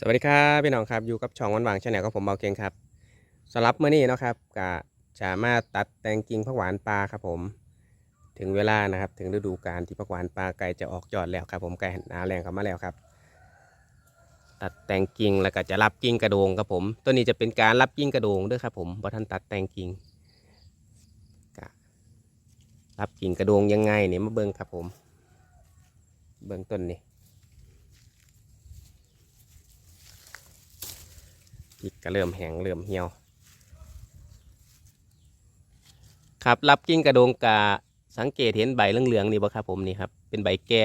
สวัสดีครับพี่น้องครับอยู่กับช่องวันวางชาแนลกับผมเบาเก่งครับสำหรับเมื้อนี้นะครับก็จะมาตัดแต่งกิ่งผักหวานปลาครับผม ถึงเวลานะครับ ถึงฤดูกาลที่ผักหวานปลาไก่จะออกยอดแล้วครับผมไก่หนาแรงเข้ามาแล้วครับ ตัดแต่งกิ่งแล้วก็จะรับกิ่งกระโดงครับผม ตัวนี้จะเป็นการรับกิ่งกระโดงด้วยครับผมบ่ทันตัดแต่งกิ่งก็รับกิ่งกระโดงยังไงเนี่ยมาเบิ่งครับผม เบิ่งต้นนี้ พริกก็เริ่มแห้งเริ่มเหี่ยว ครับรับกิ้งกระโดงกาสังเกตเห็นใบเหลืองๆนี่บ่ครับผมนี่ครับเป็นใบแก่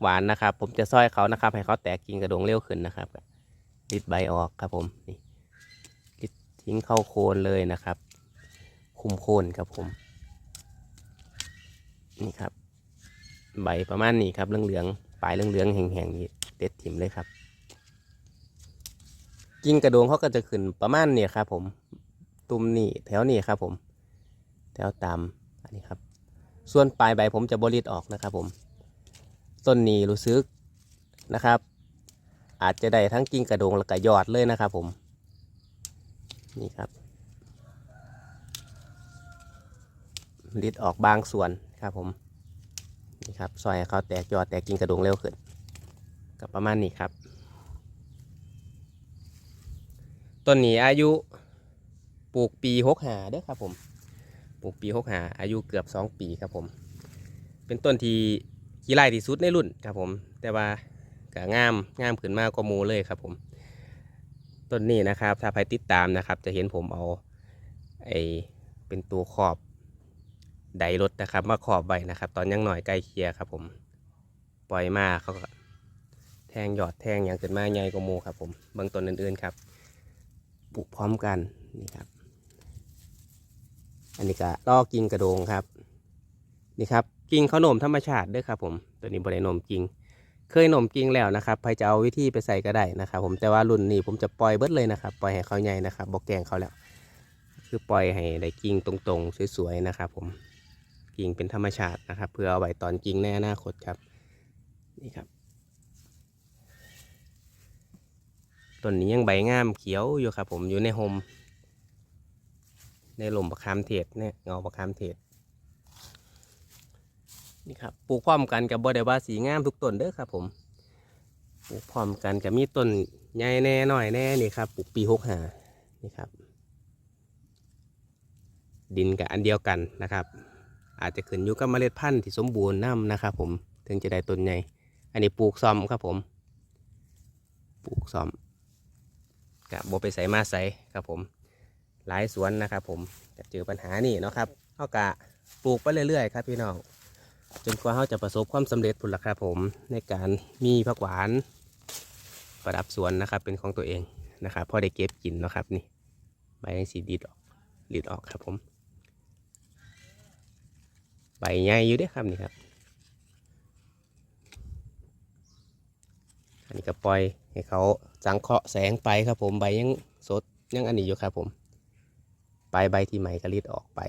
หวานนะครับ ผมจะซอยเขานะครับ ให้เขาแตกกิ่งกระโดงเร็วขึ้นนะครับริดใบออกครับผมนี่ริดทิ้งเข้าโคนเลยนะครับ คุมโคนครับผม นี่ครับ ใบประมาณนี้ครับเหลืองๆปลายเหลืองๆแห้งๆนี่เด็ดถิ่มเลยครับ กิ่งกระโดงเขาก็จะขึ้นประมาณเนี่ยครับ ผมตุ่มนี่แถวนี้ครับ ผม แถวตามอันนี้ครับ ส่วนปลายใบผมจะบริดออกนะครับ ผมต้นนี้รู้สึกนะครับ อาจจะได้ทั้งกิ่งกระโดงแล้วก็ยอดเลยนะครับ ผมนี่ครับริดออกบางส่วนครับผมนี่ครับซอยเขาแตกยอดแตกกิ่งกระโดงเร็วขึ้นก็ประมาณนี้ครับ ต้นนี้อายุปลูกปีหกหาเด้อครับผม ปลูกปีหกหาอายุเกือบสองปีครับผม เป็นต้นที่ขี้ไล่ที่สุดในรุ่นครับผม แต่ว่าก็งามงามขึ้นมากกว่ามูเลยครับผม ต้นนี้นะครับ ถ้าใครติดตามนะครับ จะเห็นผมเอาไอเป็นตัวขอบไดรถนะครับ มาขอบไว้นะครับ ตอนยังหน่อยใกล้เคลียครับผม ปล่อยมาเขาก็แทงหยอดแทงอย่างขึ้นมาใหญ่กว่ามูครับผมบื้องต้นอื่นๆครับ ปลูกพร้อมกันนี่ครับ อันนี้ก็ลอกกิ่งกระโดงครับ นี่ครับกิ่งขาโหนมธรรมชาติเด้วยครับ ผมตัวนี้บริโนมกิ่งเคยหนมกิ่งแล้วนะครับใครจะเอาวิธีไปใส่ก็ได้นะครับ ผมแต่ว่ารุ่นนี้ผมจะปล่อยเบิดเลยนะครับ ปล่อยให้เขาใหญ่นะครับบอกแกงเขาแล้ว คือปล่อยให้ได้กิ่งตรงๆสวยๆนะครับ ผมกิ่งเป็นธรรมชาตินะครับ เพื่อเอาไว้ตอนกิ่งแน่หน้าคตครับนี่ครับ ต้นนี้ยังใบงามเขียวอยู่ครับ ผมอยู่ในโฮมในหล่มประคามเทศเนี่ยเงาประคามเทศนี่ครับปลูกพร้อมกันกับบอดว่าสีงามทุกต้นเด้อครับ ผมปลูกพร้อมกันกับมีต้นใหญ่แน่หน่อยแน่นี่ครับปลูกปีหกหานี่ครับ ดินกับอันเดียวกันนะครับ อาจจะขึ้นอยู่กับเมล็ดพันธุ์ที่สมบูรณ์น้ำนะครับ ผมถึงจะได้ต้นใหญ่อันนี้ปลูกซ้อมครับผม ปลูกซ้อม กับโบไปใส่มาใส่ครับผม หลายสวนนะครับผมจะเจอปัญหานี่เนาะครับเขากะปลูกไปเรื่อยๆ ครับพี่น้องจนกว่าเขาจะประสบความสำเร็จผลละครับผมในการมีผักหวานประดับสวนนะครับเป็นของตัวเองนะครับพอได้เก็บกินนะครับนี่ใบสีดีดออกดีดออกครับผม ใบใหญ่อยู่ด้อครับนี่ครับ อันนี้ก็ปล่อยให้เขาสังเคราะห์แสงไปครับผมใบยังสดยังอันนี้อยู่ครับผมปลายใบที่ใหม่ก็รีดออกไป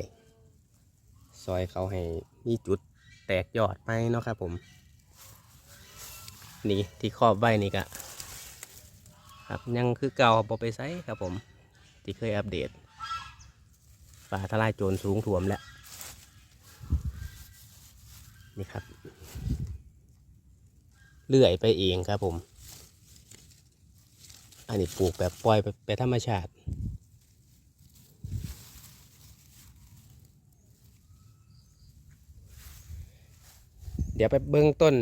ซอยเขาให้มีจุดแตกยอดไปเนาะครับผม นี่ที่ครอบใบนี่ก็ครับยังคือเก่าบอไปไซครับผม ที่เคยอัปเดตป่าทลายโจรสูงถ่วมแล้วนี่ครับ เลื่อยไปเองครับผม อันนี้ปลูกแบบปล่อยไปไปธรรมชาติ เดี๋ยวไปเบื้องต้น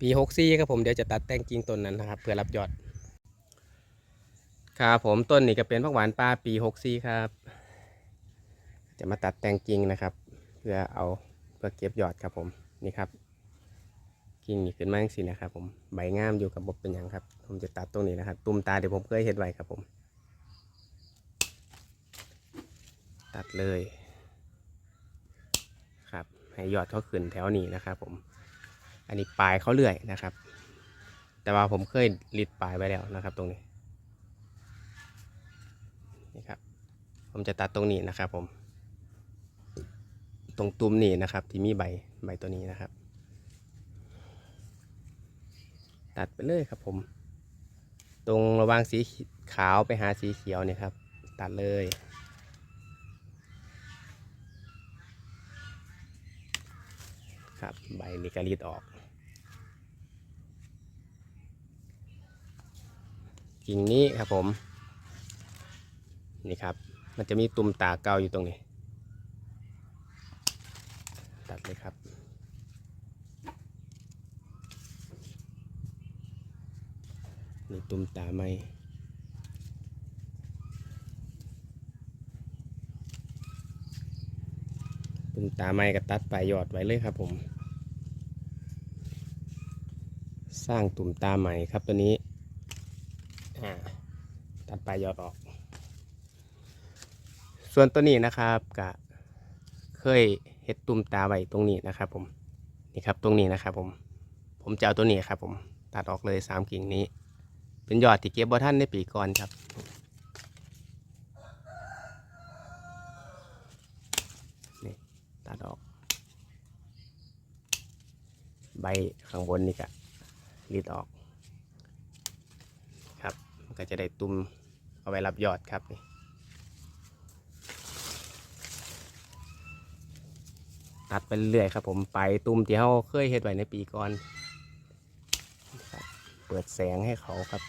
ปีหกซี่ครับผมเดี๋ยวจะตัดแต่งกิ่งต้นนั้นนะครับเพื่อรับยอด ครับผมต้นนี้ก็เป็นผักหวานปลาปีหกซี่ครับ จะมาตัดแต่งกิ่งนะครับ เพื่อเอาเพื่อเก็บยอดครับผมนี่ครับ กิ่งนี่ขึ้นมาจังสินะครับ ผมใบงามอยู่กับบกเป็นอย่างครับ ผมจะตัดตรงนี้นะครับตุ่มตาเดี๋ยวผมเคยเห็นไว้ครับผม ตัดเลยครับให้ยอดเขาขึ้นแถวนี้นะครับ ผม อันนี้ปลายเขาเลื่อยนะครับ แต่ว่าผมเคยลิดปลายไว้แล้วนะครับ ตรงนี้นี่ครับ ผมจะตัดตรงนี้นะครับ ผม ตรงตุ่มนี่นะครับ ที่มีใบใบตัวนี้นะครับ ตัดไปเลยครับผม ตรงระหว่างสีขาวไปหาสีเขียวเนี่ยครับ ตัดเลยครับใบนี้ก็รีดออกกิ่งนี้ครับผมนี่ครับ มันจะมีตุ่มตาเกาอยู่ตรงนี้ ตัดเลยครับ นี่ ตุ่มตาไม่ตุ่มตาไม่ก็ตัดปลายยอดไว้เลยครับผม สร้างตุ่มตาใหม่ครับตัวนี้ตัดปลายยอดออก ส่วนตัวนี้นะครับกะเคยเห็ดตุ่มตาไว้ตรงนี้นะครับผมนี่ครับตรงนี้นะครับผมผมจะเอาตัวนี้ครับผมตัดออกเลยสามกิ่งนี้ เป็นยอดที่เก็บบ่ท่านในปีก่อนครับ นี่ตัดออก ใบข้างบนนี่ก็รีดออก ครับมันก็จะได้ตุ่มเอาไว้รับยอดครับนี่ตัดไปเรื่อยครับผมไปตุ่มที่เขาเคยเฮ็ดไว้ในปีก่อน เปิดแสงให้เขาครับ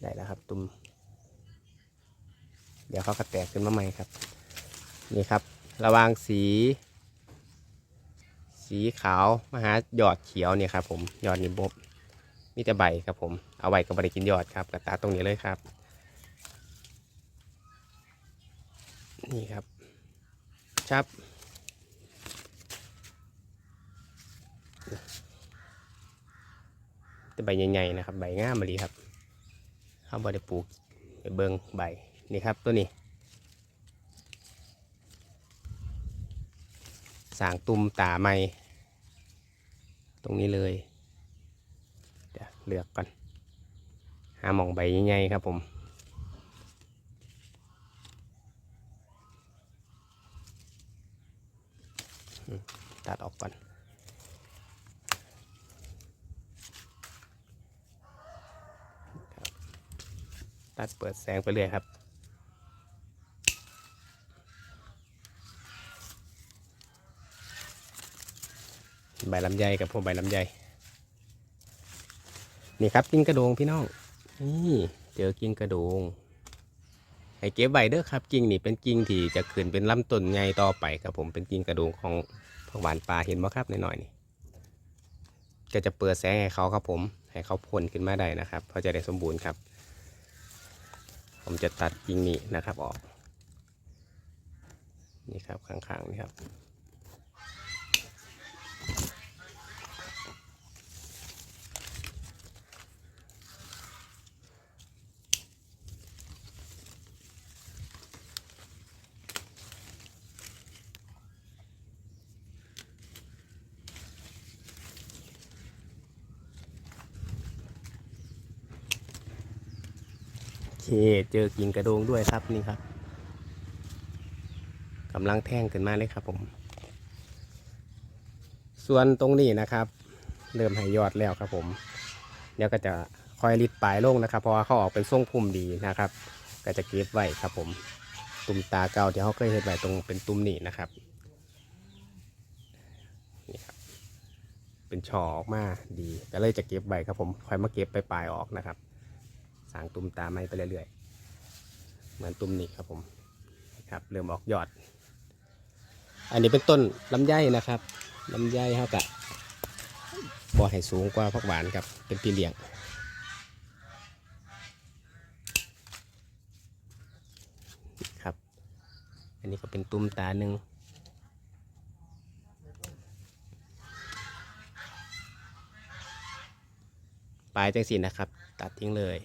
ได้แล้วครับตุ่มเดี๋ยวเขาก็แตกขึ้นมาใหม่ครับ นี่ครับ ระวางสี สีขาวมาหาหยอดเขียวเนี่ยครับผมยอดนิบบบมีแต่ใบครับผม เอาใบก็บริกินยอดครับกระตาตรงนี้เลยครับ นี่ครับ ชับ แต่ใบใหญ่ๆนะครับ ใบง่ามมาลีครับเข้าบริปลูกไปเบิงใบนี่ครับตัวนี้สางตุ่มตาไม่ตรงนี้เลยเดี๋ยวเลือกก่อนหาหมองใบใหญ่ๆครับผมตัดออกก่อน ตัดเปิดแสงไปเรื่อยครับ ใบลำไยกับพวกใบลำไยนี่ครับกิ่งกระโดงพี่น้องนี่เจอกิ่งกระโดงให้เก็บไว้เด้อครับกิ่งนี่เป็นกิ่งที่จะขึ้นเป็นลำต้นใหญ่ต่อไปครับผมเป็นกิ่งกระโดงของผักหวานปลาเห็นไหมครับหน่อยๆนี่ก็จะเปิดแสงให้เขาครับผม ให้เขาพ่นขึ้นมาได้นะครับเพราะจะได้สมบูรณ์ครับ ผมจะตัดกิ่งนี้นะครับออก นี่ครับข้างๆนี่ครับ เคเจอกิ่งกระโดงด้วยครับนี่ครับกำลังแท่งขึ้นมาเลยครับผม ส่วนตรงนี้นะครับ เริ่มให้ยอดแล้วครับผมเดี๋ยวก็จะคอยริดปลายลงนะครับ เพราะว่าเขาออกเป็นทรงพุ่มดีนะครับ ก็จะเก็บไว้ครับผม ตุ่มตาเก่าที่เขาเคยเห็นไว้ตรงเป็นตุ่มนี่นะครับนี่ครับเป็นช่อออกมาดีก็เลยจะเก็บไว้ครับผมคอยมาเก็บไปปลายๆออกนะครับ สางตุ่มตาไม้ไปเรื่อยๆ เหมือนตุ่มนี้ครับผมครับเริ่มออกยอด อันนี้เป็นต้นลำไยนะครับลำไยเท่ากับบ่ให้สูงกว่าผักหวานครับเป็นปีเลี้ยงครับ อันนี้ก็เป็นตุ่มตาหนึ่งปลายจังสีนะครับ ตัดทิ้งเลย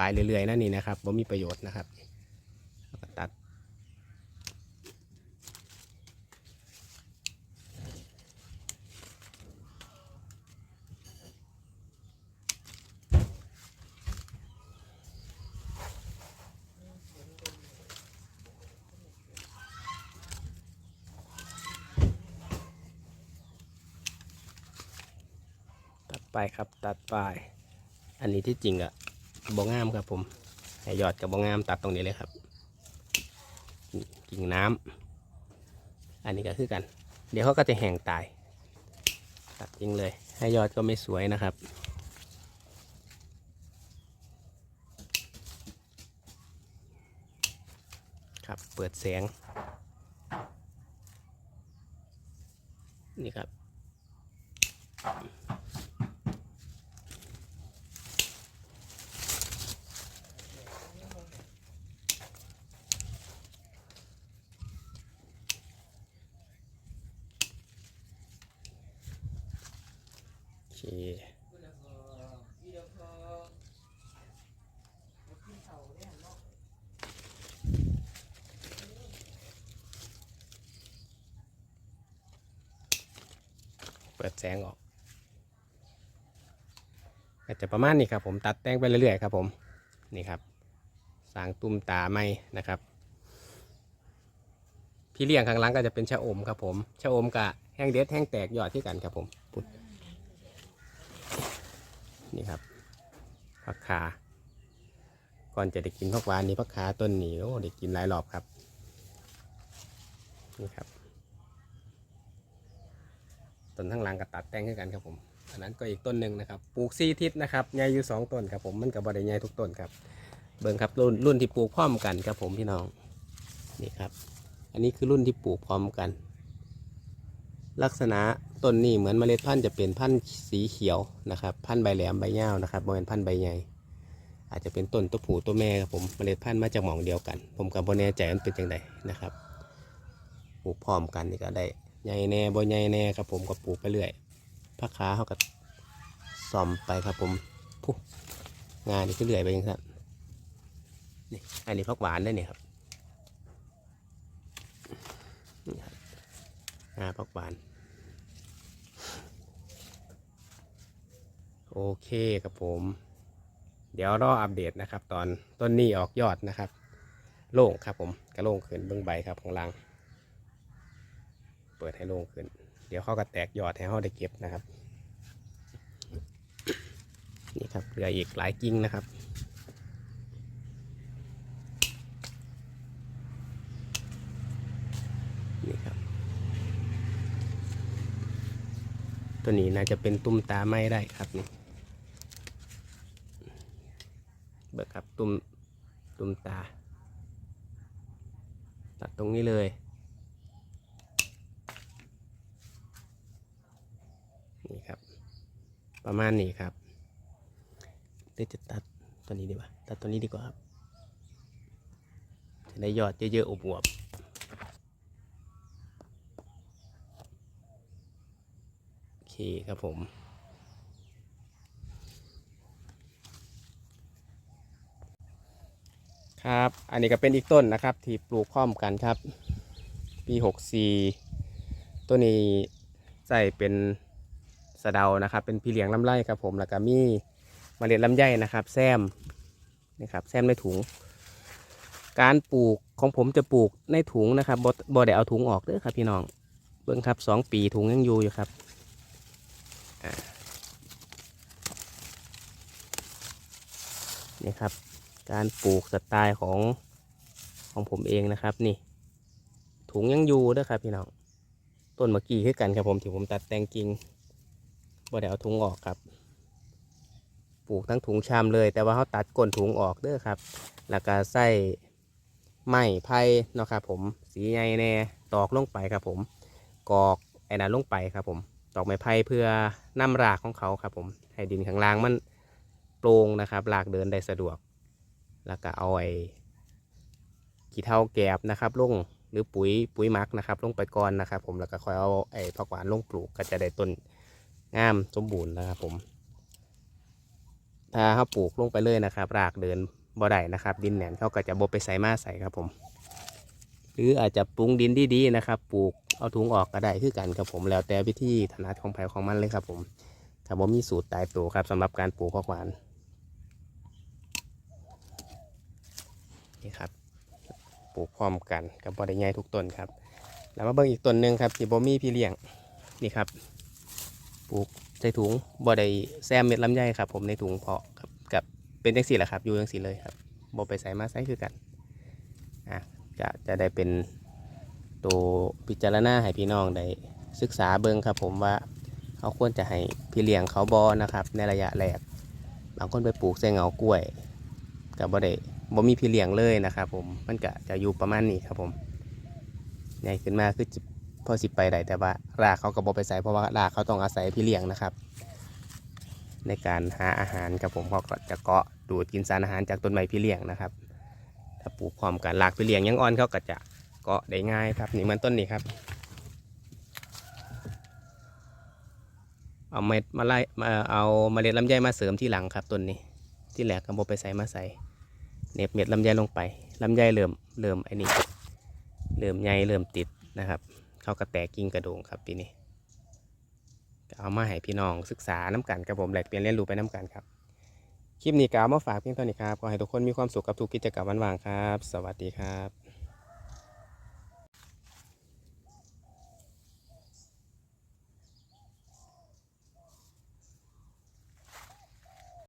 ลายเรื่อยๆนั่นนี่นะครับว่ามีประโยชน์นะครับตัดไปครับตัดไป อันนี้ที่จริงอะ บองามครับผมให้ยอดกับบองามตัดตรงนี้เลยครับกิ่งน้ำอันนี้ก็คือกัน เดี๋ยวเขาก็จะแห้งตาย ตัดจริงเลย ให้ยอดก็ไม่สวยนะครับ ครับเปิดแสง นี่ครับ เคเปิดแสงออกก็จะประมาณนี้ครับผมตัดแต่งไปเรื่อยๆครับผมนี่ครับสางตุ้มตาไม่นะครับ พี่เลี้ยงข้างล่างก็จะเป็นชะอมครับผมชะอมกับแห้งเด็ดแห้งแตกยอดที่กันครับผม นี่ครับผักขาก่อนจะได้กินผักหวานนี้ผักขาต้นนี้โอ้ได้กินหลายรอบครับนี่ครับต้นทั้งหลังก็ตัดแต่งให้กันครับผมอันนั้นก็อีกต้นหนึ่งนะครับ ปลูกซีทิศนะครับใหญ่อยู่สองต้นครับผมมันกับบริใหญ่ทุกต้นครับเบิ่งครับรุ่นรุ่นที่ปลูกพร้อมกันครับผมพี่น้องนี่ครับ อันนี้คือรุ่นที่ปลูกพร้อมกัน ลักษณะ ต้นนี้เหมือนเมล็ดพันธุ์จะเป็นพันธุ์สีเขียวนะครับ พันธุ์ใบแหลมใบยาวนะครับบริเวณพันธุ์ใบใหญ่อาจจะเป็นต้นตัวผู้ตัวแม่ครับผมเมล็ดพันธุ์มาจากหม่องเดียวกัน ผมกับโบแน่ใจมันเป็นจังไดนะครับปลูกพร้อมกันนี่ก็ได้ใหญ่แน่บ่ใหญ่แน่ครับผมก็ปลูกไปเรื่อยพักขาเขาก็ซ่อมไปครับผมผู้งานนี่ก็เรื่อยไปอย่างนั้นนี่อันนี้พักหวานได้เนี่ยครับนี่ครับงาพักหวาน โอเคครับผม เดี๋ยวรออัปเดตนะครับ ตอนต้นนี้ออกยอดนะครับ โล่งครับผมกระโล่งขึ้นเบื้องใบครับของรัง เปิดให้โล่งขึ้น เดี๋ยวเขาก็แตกยอดให้เขาได้เก็บนะครับ นี่ครับเหลืออีกหลายกิ่งนะครับนี่ครับ ตัวนี้น่าจะเป็นตุ้มตาไม้ได้ครับนี่ เบิกครับตุ้มตุ้มตา ตัดตรงนี้เลย นี่ครับ ประมาณนี้ครับเดี๋ยวจะตัดตัวนี้ดีกว่า ตัดตัวนี้ดีกว่าครับ จะได้ยอดเยอะๆอบอวบโอเคครับผม ครับ อันนี้ก็เป็นอีกต้นนะครับ ที่ปลูกพร้อมกันครับ ปี64ตัวนี้ใส่เป็นสะเดานะครับ เป็นพี่เลี้ยงลำไยครับผมแล้วก็มีมเมล็ดลำไยนะครับ แซมนี่ครับแซมในถุง การปลูกของผมจะปลูกในถุงนะครับบ่บ่ได้เอาถุงออกเด้อครับพี่น้องเบิ้งครับสองปีถุงยังอยู่อยู่ครับนี่ครับ การปลูกสไตล์ของของผมเองนะครับ นี่ ถุงยังอยู่เด้อครับพี่น้องต้นเมื่อกี้คือกันครับผมที่ผมตัดแต่งกิ่งบ่ได้เอาถุงออกครับ ปลูกทั้งถุงชามเลย แต่ว่าเขาตัดก้นถุงออกเด้อครับ แล้วก็ใส่ไม้ไผ่เนาะครับผมสีใหญ่แน่ตอกลงไปครับผมกอกไอ้นั้นลงไปครับผมตอกไม้ไผ่เพื่อนำรากของเขาครับผมให้ดินข้างล่างมันโปร่งนะครับรากเดินได้สะดวก แล้วก็เอาไอ้ขี้เถ้าแกบนะครับลงหรือปุ๋ยปุ๋ยมักนะครับ ลงไปก่อนนะครับ ผมแล้วก็ค่อยเอาไอ้ผักหวานลงปลูกก็จะได้ต้นงามสมบูรณ์นะครับผม ถ้าเขาปลูกลงไปเลยนะครับ รากเดินบ่ได้นะครับ ดินแหนนเขาก็จะบไปใส่มาใส่ครับผม หรืออาจจะปรุงดินดีๆนะครับ ปลูกเอาถุงออกก็ได้คือกันครับผม แล้วแต่วิธีถนัดของไผของมันเลยครับผมถ้าบ่มีสูตรตายตัวครับสำหรับการปลูกผักหวาน นี่ครับปลูกพร้อมกันกับบ่ได้ใหญ่ทุกต้นครับ แล้วมาเบิ่งอีกต้นหนึ่งครับที่บ่มีพี่เลี้ยงนี่ครับปลูกใส่ถุงบ่ได้แซมเม็ดลำไยครับ ผมในถุงเพาะครับกับเป็นจังสีแหละครับอยู่จังสีเลยครับบ่ไปใส่มาใส่คือกันอะจะจะได้เป็นตัวพิจารณาให้พี่น้องได้ศึกษาเบิ่งครับ ผมว่าเขาควรจะให้พี่เลี้ยงเขาบอนะครับ ในระยะแรกบางคนไปปลูกใส่เงากล้วยกับบ่ได้ บ่มีพี่เลี้ยงเลยนะครับผมมันก็จะอยู่ประมาณนี้ครับผมใหญ่ขึ้นมาคือพอสิไปได้แต่ว่ารากเขาก็บ่ไปใส่เพราะว่ารากเขาต้องอาศัยพี่เลี้ยงนะครับ ในการหาอาหารครับผมเขาก็จะเกาะดูดกินสารอาหารจากต้นไม้พี่เลี้ยงนะครับถ้าปลูกพร้อมกันรากพี่เลี้ยงยังอ่อนเขาก็จะเกาะได้ง่ายครับนี่เหมันต้นนี้ครับเอาเม็ดมาไล่มาเอาเมล็ดลำไยมาเสริมที่หลังครับต้นนี้ ที่แหลกก็บไปใส่มาใส่ เน็บเม็ดลำไยลงไปลำไยเริ่มเริ่มไอ้นี่เริ่มใหญ่เริ่มติดนะครับเขากระแตกกิ่งกระโดงครับปีนี้เอามาให้พี่น้องศึกษาน้กันกับผมแหลกเปลี่ยนเรียนรู้ไปน้กันครับคลิปนี้ก็เอามาฝากเพียงเท่านี้ครับขอให้ทุกคนมีความสุขกับทุกกิจกรรมวันว่างครับ สวัสดีครับ